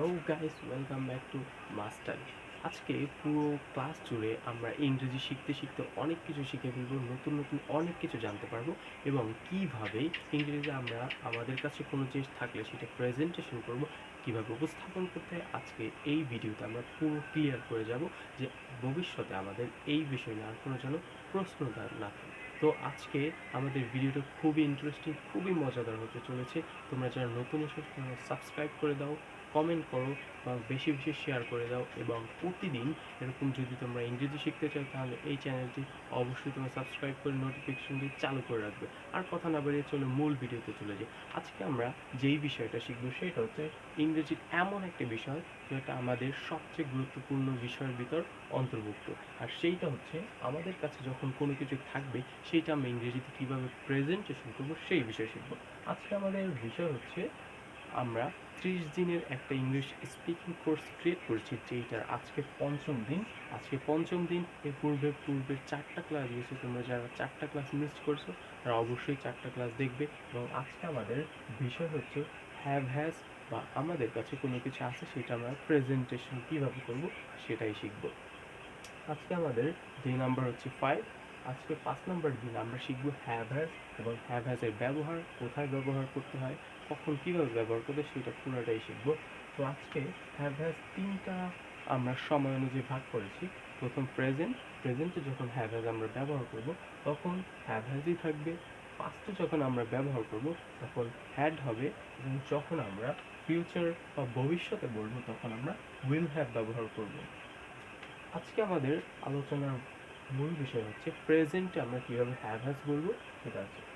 Hello guys welcome back to master আজকে পুরো class জুড়ে আমরা ইংরেজি শিখতে শিখতে অনেক কিছু শিখে ফেলব, নতুন নতুন অনেক কিছু জানতে পারব এবং কীভাবে ইংরেজি আমরা আমাদের কাছে কোনো জিনিস থাকলে সেটা প্রেজেন্টেশন করব, কীভাবে উপস্থাপন করতে হয়, আজকে এই ভিডিওতে আমরা পুরো ক্লিয়ার করে যাব যে ভবিষ্যতে আমাদের এই বিষয় নিয়ে আর কোনো যেন প্রশ্ন না তো আজকে আমাদের ভিডিওটা খুবই ইন্টারেস্টিং খুবই মজাদার হতে চলেছে। তোমরা যারা নতুন এসে তোমরা সাবস্ক্রাইব করে দাও কমেন্ট করো বা বেশি বেশি শেয়ার করে দাও এবং প্রতিদিন এরকম যদি তোমরা ইংরেজি শিখতে চাও, তাহলে এই চ্যানেলটি অবশ্যই তোমরা সাবস্ক্রাইব করে নোটিফিকেশনটি চালু করে রাখবে। আর কথা না বাড়িয়ে চলো মূল ভিডিওতে চলে যাই। আজকে আমরা যেই বিষয়টা শিখব, সেটা হচ্ছে ইংরেজির এমন একটা বিষয় যেটা আমাদের সবচেয়ে গুরুত্বপূর্ণ বিষয়ের ভিতর অন্তর্ভুক্ত। আর সেইটা হচ্ছে আমাদের কাছে যখন কোনো কিছু থাকবে, সেইটা আমরা ইংরেজিতে কীভাবে প্রেজেন্টেশন করব, সেই বিষয় শিখব। আজকে আমাদের বিষয় হচ্ছে আমরা ত্রিশ দিনের একটা ইংলিশ স্পিকিং কোর্স ক্রিয়েট করেছি, যেইটার আজকে পঞ্চম দিন। আজকে পঞ্চম দিন, এর পূর্বে পূর্বে চারটা ক্লাস গেছে, তোমরা যারা চারটা ক্লাস মিস করছ, তারা অবশ্যই চারটা ক্লাস দেখবে। এবং আজকে আমাদের বিষয় হচ্ছে হ্যাভ হ্যাজ বা আমাদের কাছে কোনো কিছু আছে, সেটা আমরা প্রেজেন্টেশন কীভাবে করব, সেটাই শিখব। আজকে আমাদের যে নাম্বার হচ্ছে ফাইভ আজকে পাঁচ নম্বর দিন আমরা শিখব হ্যাভ হ্যাজ এবং হ্যাভ হ্যাজের ব্যবহার, কোথায় ব্যবহার করতে হয় কখন কীভাবে ব্যবহার করবে সেটা পুরোটাই শিখব। তো আজকে হ্যাভ হ্যাজ তিনটা আমরা সময় অনুযায়ী ভাগ করেছি। প্রথম প্রেজেন্ট প্রেজেন্টে যখন হ্যাভ হ্যাজ আমরা ব্যবহার করব, তখন হ্যাভ হ্যাজই থাকবে। পাস্টে যখন আমরা ব্যবহার করব, তখন হ্যাড হবে। এবং যখন আমরা ফিউচার বা ভবিষ্যতে বলব, তখন আমরা উইল হ্যাভ ব্যবহার করব। আজকে আমাদের আলোচনার মূল বিষয় হচ্ছে প্রেজেন্টে আমরা কীভাবে হ্যাভ হ্যাজ বলব, সেটা আছে।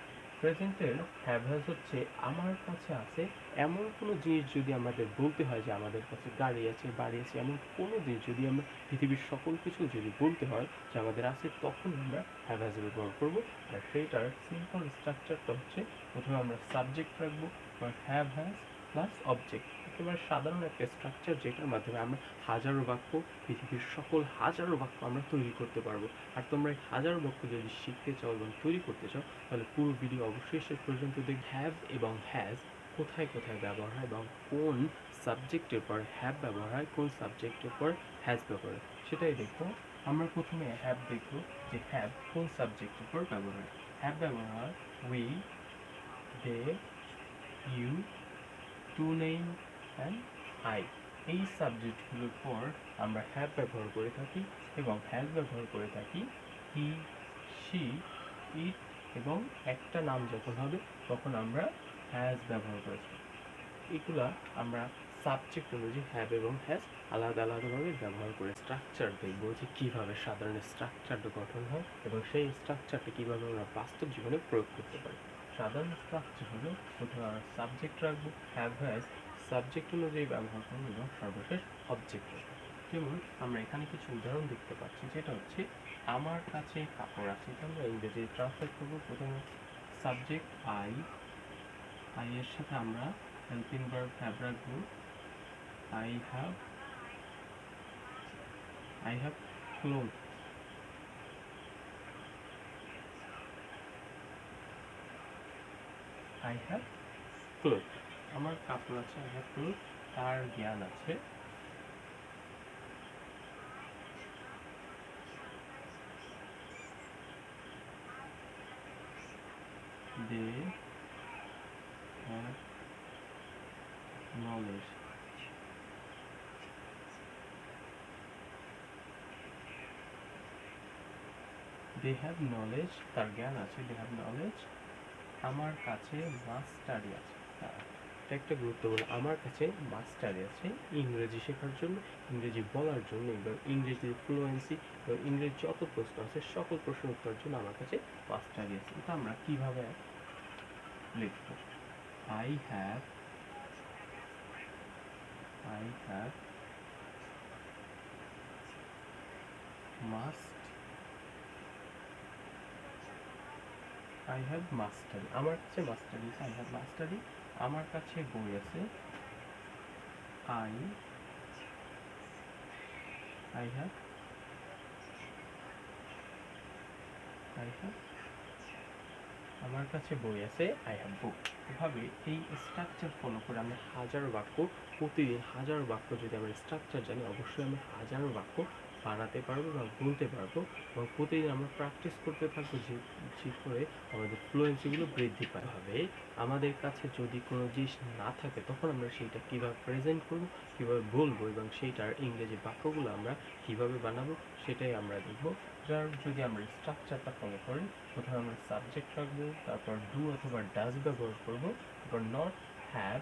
প্রেজেন্টের হ্যাজ হচ্ছে, আমার কাছে আছে এমন কোনো জিনিস যদি আমাদের বলতে হয় যে আমাদের কাছে গাড়ি আছে, বাড়ি আছে, এমন কোনো জিনিস যদি আমরা পৃথিবীর সকল কিছু যদি বলতে হয় যে আমাদের আছে, তখন আমরা হ্যাভ হ্যাজ ব্যবহার করব। আর সেইটার সিম্পল স্ট্রাকচারটা হচ্ছে, প্রথমে আমরা সাবজেক্ট রাখব হ্যাভ হ্যাজ প্লাস অবজেক্ট একেবারে সাধারণ একটা স্ট্রাকচার যেটার মাধ্যমে আমরা হাজারো বাক্য, পৃথিবীর সকল হাজারো বাক্য আমরা তৈরি করতে পারব। আর তোমরা এই হাজারো বাক্য যদি শিখতে চাও এবং তৈরি করতে চাও, তাহলে পুরো ভিডিও অবশ্যই শেষ পর্যন্ত দেখ হ্যাভ এবং হ্যাজ কোথায় কোথায় ব্যবহার হয় এবং কোন সাবজেক্টের পর হ্যাভ ব্যবহার হয়, কোন সাবজেক্টের পর হ্যাজ ব্যবহার হয়। সেটাই দেখো আমরা প্রথমে হ্যাভ দেখব যে হ্যাভ কোন সাবজেক্টের পর ব্যবহার হয়। হ্যাভ ব্যবহার হয় we they you to name and I. এই সাবজেক্টগুলোর পর আমরা হ্যাভ ব্যবহার করে থাকি এবং হ্যাভ ব্যবহার করে থাকি হি সি ইট এবং একটা নাম যখন হবে তখন আমরা হ্যাজ ব্যবহার করে থাকি। এগুলা আমরা সাবজেক্ট অনুযায়ী হ্যাভ এবং হ্যাজ আলাদা আলাদাভাবে ব্যবহার করে স্ট্রাকচার দেখব যে কীভাবে সাধারণ স্ট্রাকচারটা গঠন হয় এবং সেই স্ট্রাকচারটা কীভাবে আমরা বাস্তব জীবনে প্রয়োগ করতে পারি। সাধারণ স্ট্রাকচার হলো প্রথমে আমরা সাবজেক্ট রাখব হ্যাভ হ্যাজ সাবজেক্ট অনুযায়ী ব্যবহার করব এবং সর্বশেষ অবজেক্ট যেমন আমরা এখানে কিছু উদাহরণ দেখতে পাচ্ছি, যেটা হচ্ছে আমার কাছে কাপড় আছে, এটা আমরা ইংরেজি ট্রান্সলেট করব। প্রথমে সাবজেক্ট আই আই এর সাথে আমরা হেল্পিং ভার্ব হ্যাভ রাখব I have I have cloth I have cloth আমার কাপড় আছে হ্যাভ ক্লোথ তার জ্ঞান আছে they have knowledge they have knowledge তার জ্ঞান আছে they have knowledge আমার কাছে মাস্টারি আছে হ্যাঁ, এটা একটা গুরুত্বপূর্ণ, আমার কাছে মাস্টারি আছে ইংরেজি শেখার জন্য, ইংরেজি বলার জন্য এবং ইংরেজি ফ্লুয়েন্সি এবং ইংরেজি যত প্রশ্ন আছে, সকল প্রশ্নের উত্তরের জন্য আমার কাছে মাস্টারি আছে। এটা আমরা কীভাবে লিখব? I have I have must I have mastery আমার কাছে মাস্টারি আই হ্যাভ মাস্টারি আমার কাছে বই আছে। আই আই আমার কাছে বই আছে আই হ্যাভ বুক এভাবে এই স্ট্রাকচার ফলো করে আমরা হাজার বাক্য, প্রতিদিন হাজার বাক্য যদি আমরা স্ট্রাকচার জানি, অবশ্যই আমরা হাজার বাক্য বানাতে পারব বা বলতে পারব এবং প্রতিদিন আমরা প্র্যাকটিস করতে থাকব যে যে করে আমাদের ফ্লুয়েন্সিগুলো বৃদ্ধি পায়। হবে আমাদের কাছে যদি কোনো জিনিস না থাকে, তখন আমরা সেইটা কীভাবে প্রেজেন্ট করব, কীভাবে বলব এবং সেইটার ইংরেজি বাক্যগুলো আমরা কীভাবে বানাবো, সেটাই আমরা দেখব। যার যদি আমরা স্ট্রাকচারটা ফলো করি, প্রথমে আমরা সাবজেক্ট রাখব, তারপর ডু অথবা ডাজ ব্যবহার করব, তারপর নট হ্যাভ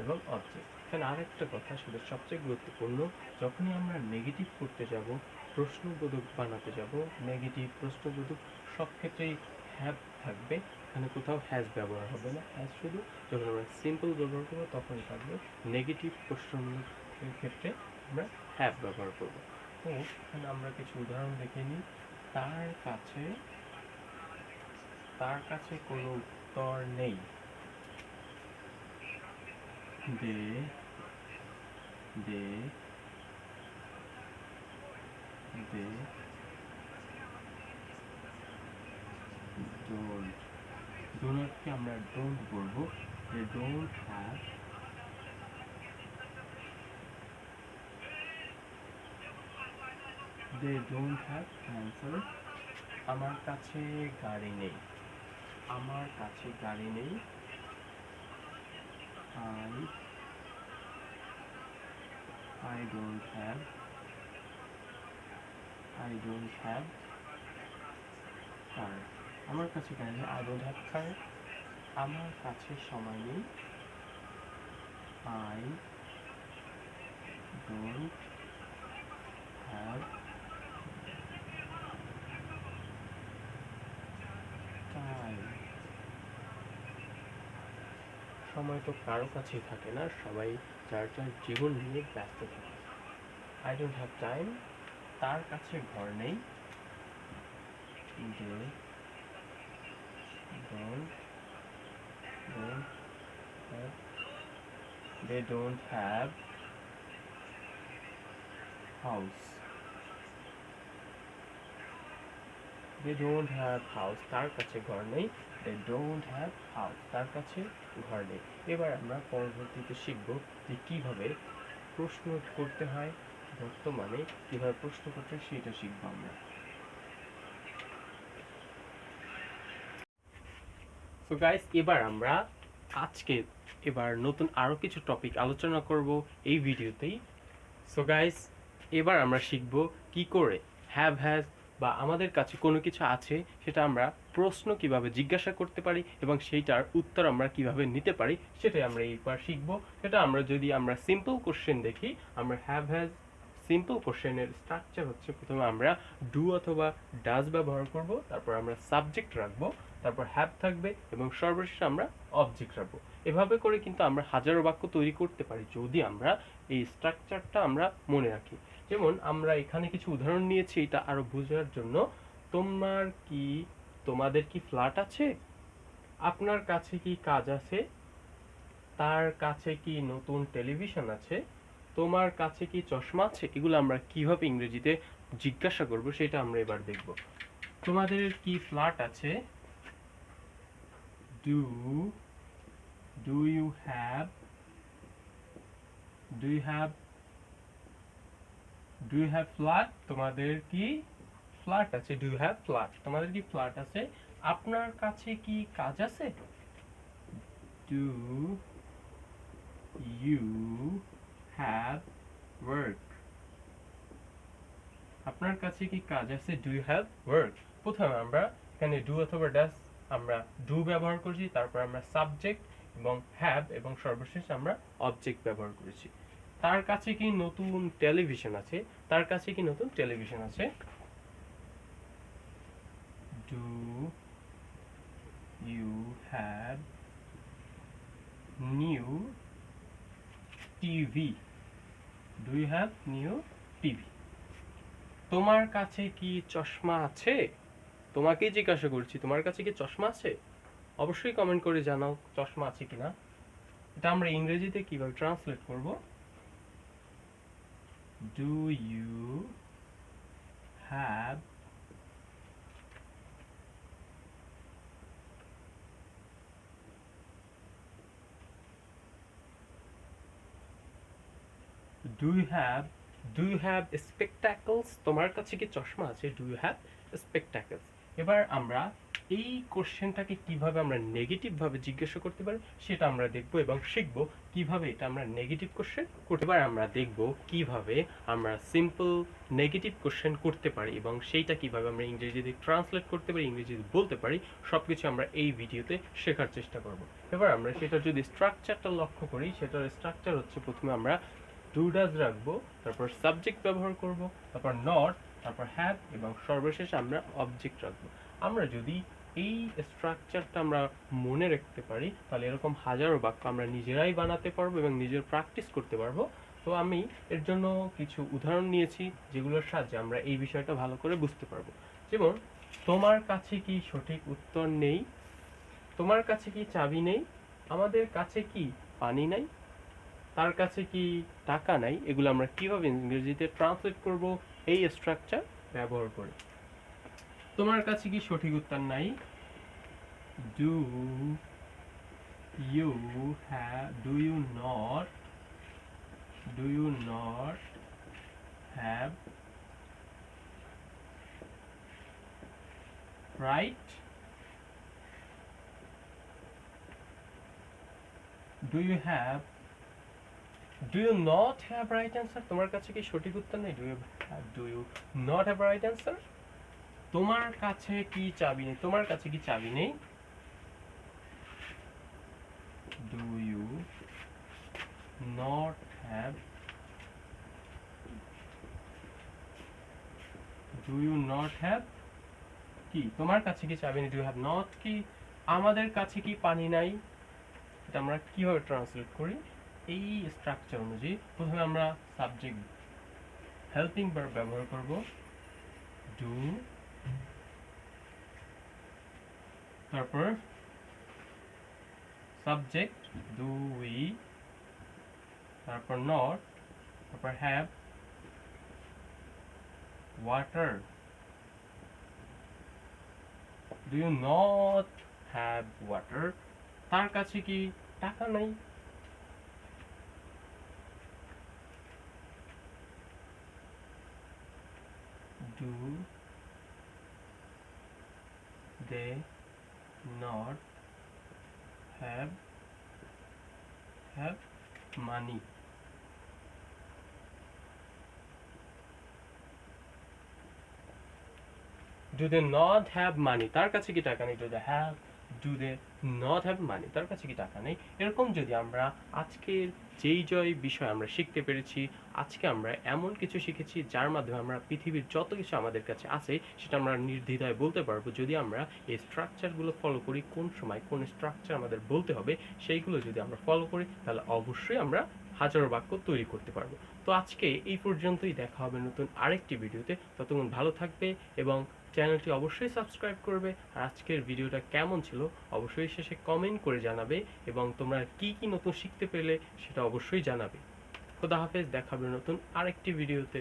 এবং অবজেক্ট এখানে আরেকটা কথা সেটা সবচেয়ে গুরুত্বপূর্ণ, যখনই আমরা নেগেটিভ করতে যাব, প্রশ্নবোধক বানাতে যাব নেগেটিভ প্রশ্নবোধক সব ক্ষেত্রেই হ্যাভ থাকবে, এখানে কোথাও হ্যাজ ব্যবহার হবে না। হ্যাজ শুধু যখন আমরা সিম্পল ব্যবহার করব, তখনই থাকবে নেগেটিভ প্রশ্নের ক্ষেত্রে আমরা হ্যাভ ব্যবহার করব। তো এখানে আমরা কিছু উদাহরণ দেখে নিই। তার কাছে তার কাছে কোনো উত্তর নেই। দে দে দে ডোন্ট ডোনাটকে আমরা ডোন্ট বলব। They don't have they don't have answer আমার কাছে গাড়ি নেই। আমার কাছে গাড়ি নেই। I I don't have I don't have car আমার কাছে কেন I don't have car আমার কাছে সময় নেই I don't have time সময় তো কারও কাছেই থাকে না, সবাই যার যার জীবন নিয়ে ব্যস্ত থাকে। আই ডোন্ট হ্যাভ টাইম তার কাছে ঘর নেই। They don't have they don't have house they don't have house তার কাছে ঘর নেই। দে ডোন্ট হ্যাভ হাউস তার কাছে ঘর নেই। এবার আমরা পরবর্তীতে শিখব যে কীভাবে প্রশ্ন করতে হয়, বর্তমানে কীভাবে প্রশ্ন করতে হয় সেটা শিখব আমরা। তো গাইস এবার আমরা আজকে এবার নতুন আরও কিছু টপিক আলোচনা করব এই ভিডিওতেই। সো গাইস এবার আমরা শিখব কি করে হ্যাভ হ্যাজ বা আমাদের কাছে কোনো কিছু আছে, সেটা আমরা প্রশ্ন কীভাবে জিজ্ঞাসা করতে পারি এবং সেইটার উত্তর আমরা কীভাবে নিতে পারি, সেটাই আমরা এইবার শিখব। সেটা আমরা যদি আমরা সিম্পল কোশ্চেন দেখি, আমরা হ্যাভ হ্যাজ সিম্পল কোশ্চেনের স্ট্রাকচার হচ্ছে প্রথমে আমরা ডু অথবা ডাজ ব্যবহার করব, তারপর আমরা সাবজেক্ট রাখব, তারপর হ্যাভ থাকবে এবং সর্বশেষে আমরা অবজেক্ট রাখব। এভাবে করে কিন্তু আমরা হাজারো বাক্য তৈরি করতে পারি যদি আমরা এই স্ট্রাকচারটা আমরা মনে রাখি। যেমন আমরা এখানে কিছু উদাহরণ নিয়েছি, এটা আরও বোঝার জন্য। তোমার কি, তোমাদের কি ফ্ল্যাট আছে? আপনার কাছে কি কাজ আছে? তার কাছে কি নতুন টেলিভিশন আছে? তোমার কাছে কি চশমা আছে? এগুলো আমরা কীভাবে ইংরেজিতে জিজ্ঞাসা করব, সেটা আমরা এবার দেখব। তোমাদের কি ফ্ল্যাট আছে? Do do you have do you have do you have flat তোমাদের কি ফ্ল্যাট আছে? ডু ইউ হ্যাভ ফ্ল্যাট তোমাদের কি ফ্ল্যাট আছে? আপনার কাছে কি কাজ আছে? ডু ইউ হ্যাভ ওয়ার্ক আপনার কাছে কি কাজ আছে? ডু ইউ হ্যাভ ওয়ার্ক প্রথমে আমরা এখানে ডু অথবা ডাস আমরা ডু ব্যবহার করেছি, তারপর আমরা সাবজেক্ট এবং হ্যাভ এবং সর্বশেষ আমরা অবজেক্ট ব্যবহার করেছি। তার কাছে কি নতুন টেলিভিশন আছে? তার কাছে কি নতুন টেলিভিশন আছে? Do you have new TV do you have new TV তোমার কাছে কি চশমা আছে? তোমাকেই জিজ্ঞাসা করছি, তোমার কাছে কি চশমা আছে? অবশ্যই কমেন্ট করে জানাও, চশমা আছে কিনা? এটা আমরা ইংরেজিতে কীভাবে ট্রান্সলেট করব? do you have do you have do you have spectacles তোমার কাছে কি চশমা আছে do you have spectacles এবার আমরা এই কোশ্চেনটাকে কীভাবে আমরা নেগেটিভ ভাবে জিজ্ঞাসা করতে পারি সেটা আমরা দেখব এবং শিখব কীভাবে এটা আমরা নেগেটিভ কোশ্চেন করতে পারি। আমরা দেখব কীভাবে আমরা সিম্পল নেগেটিভ কোশ্চেন করতে পারি এবং সেইটা কীভাবে আমরা ইংরেজিতে ট্রান্সলেট করতে পারি, ইংরেজিতে বলতে পারি, সবকিছু আমরা এই ভিডিওতে শেখার চেষ্টা করব। এবার আমরা সেটা যদি স্ট্রাকচারটা লক্ষ্য করি, সেটার স্ট্রাকচার হচ্ছে প্রথমে আমরা ডু ডাজ রাখব, তারপর সাবজেক্ট ব্যবহার করব, তারপর নট তারপর হ্যাভ এবং সর্বশেষে আমরা অবজেক্ট রাখব। আমরা যদি এই স্ট্রাকচারটা আমরা মনে রাখতে পারি, তাহলে এরকম হাজারো বাক্য আমরা নিজেরাই বানাতে পারব এবং নিজের প্র্যাকটিস করতে পারব। তো আমি এর জন্য কিছু উদাহরণ নিয়েছি, যেগুলোর সাহায্যে আমরা এই বিষয়টা ভালো করে বুঝতে পারব। যেমন, তোমার কাছে কি সঠিক উত্তর নেই? তোমার কাছে কি চাবি নেই? আমাদের কাছে কি পানি নাই? তার কাছে কি টাকা নাই? এগুলো আমরা কীভাবে ইংরেজিতে ট্রান্সলেট করব? এই স্ট্রাকচার ব্যবহার করে। তোমার কাছে কি সঠিক উত্তর নাই? Do you have do you not do you not have right do you have do you not have right answer তোমার কাছে কি সঠিক উত্তর নেই? Do you do you not have right answer তোমার কাছে কি চাবি নেই? তোমার কাছে কি চাবি নেই? Do you not have do you not have কি? তোমার কাছে কি চাবি নেই? ডু হ্যাভ নট কি? আমাদের কাছে কি পানি নাই? এটা আমরা কীভাবে ট্রান্সলেট করি? এই স্ট্রাকচার অনুযায়ী প্রথমে আমরা সাবজেক্ট হেল্পিং ভার্ব ব্যবহার করব। ডু তারপর সাবজেক্ট ডু উই তারপর নট তারপর have water do you not have water তার কাছে কি টাকা নাই? Do they not have have money do they not have money তার কাছে কি টাকা নেই do they have do they not have money? তার কাছে কি টাকা নেই? এরকম যদি আমরা আজকের যেই জয় বিষয় আমরা শিখতে পেরেছি, আজকে আমরা এমন কিছু শিখেছি যার মাধ্যমে আমরা পৃথিবীর যত কিছু আমাদের কাছে আছে, সেটা আমরা নির্দ্বিধায় বলতে পারব। যদি আমরা এই স্ট্রাকচারগুলো ফলো করি, কোন সময় কোন স্ট্রাকচার আমাদের বলতে হবে, সেইগুলো যদি আমরা ফলো করি, তাহলে অবশ্যই আমরা হাজারো বাক্য তৈরি করতে পারব। তো আজকে এই পর্যন্তই। দেখা হবে নতুন আরেকটি ভিডিওতে ততক্ষণ ভালো থাকবে এবং চ্যানেলটি অবশ্যই সাবস্ক্রাইব করবে। আর আজকের ভিডিওটা কেমন ছিল অবশ্যই শেষে কমেন্ট করে জানাবে এবং তোমরা কি কি নতুন শিখতে পেলে সেটা অবশ্যই জানাবে। খোদা হাফেজ, দেখাবে নতুন আরেকটি ভিডিওতে।